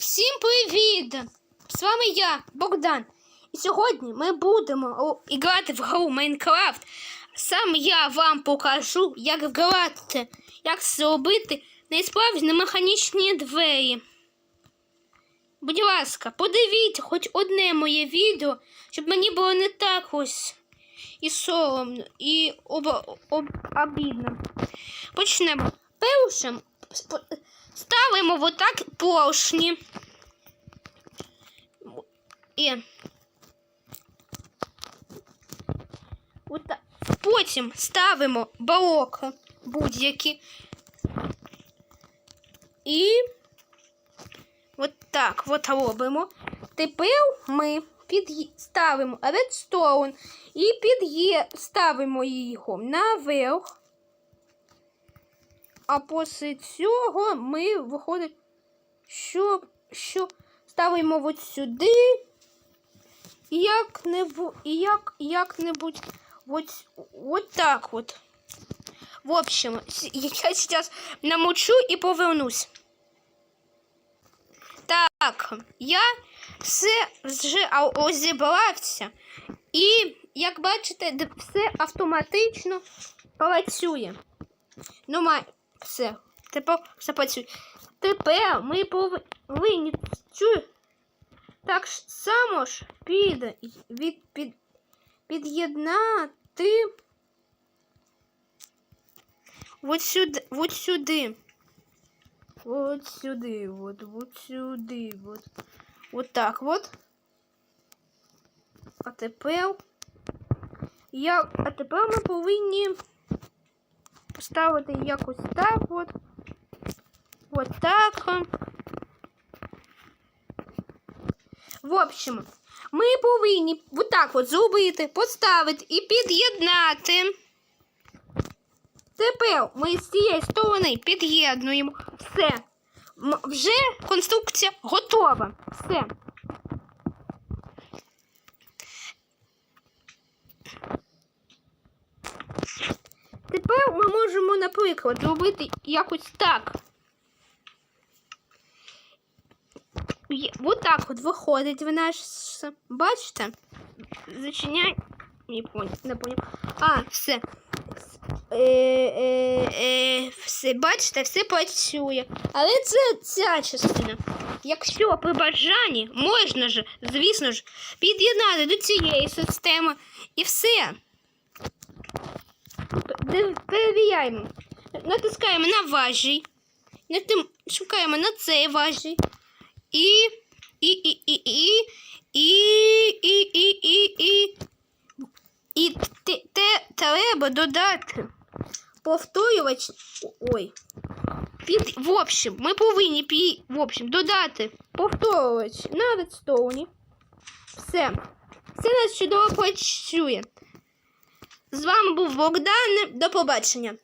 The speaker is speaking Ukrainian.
Всім привіт! З вами я, Богдан. І сьогодні ми будемо грати в гру Майнкрафт. Сам я вам покажу, як грати, як зробити несправжні механічні двері. Будь ласка, подивіться хоч одне моє відео, щоб мені було не так ось і соромно, і об, об, обідно. Почнемо. Першим ставимо отак поршні. І отак. Потім ставимо балоки будь-які. І от так от робимо. Тепер ми під'ї- ставимо редстоун і під'є ставимо його наверх. А після цього ми виходить, що, що ставимо от сюди. І як-небудь, і як, як-небудь от, от так от. В общем, я сейчас намочу і повернусь. Так, я все вже розібрався. І, як бачите, все автоматично працює. Ну, все. Тепер все працює. Тепер ми повинні цю так само ж під, від, під, під'єднати от сюди, от сюди. От сюди, от, от сюди, от. От так от. А тепер. Я, а тепер ми повинні поставити якось так от. От так. В общем, ми повинні отак от зробити, поставити і під'єднати. Тепер ми з цієї сторони під'єднуємо. Все. Вже конструкція готова. Все. Тепер ми можемо, зробити якось так. Вот так от виходить в наш. Бачите? Зачиняй. Не понял, не понял. А, все. Е, е, е, все, бачите, все працює. Але це ця частина. Якщо при бажанні, можна ж, звісно ж, під'єднати до цієї системи і все. Перевіряємо. Натискаємо на. Натим- Шукаємо на цей важій. І, і, і, і, і, і, і, і, і, і, і те треба додати повторювач. Ой. Під, в общем, ми повинні пі, в общем, додати повторювач на редстоуні. Все. Все нас чудово працює. З вами був Богдан. До побачення.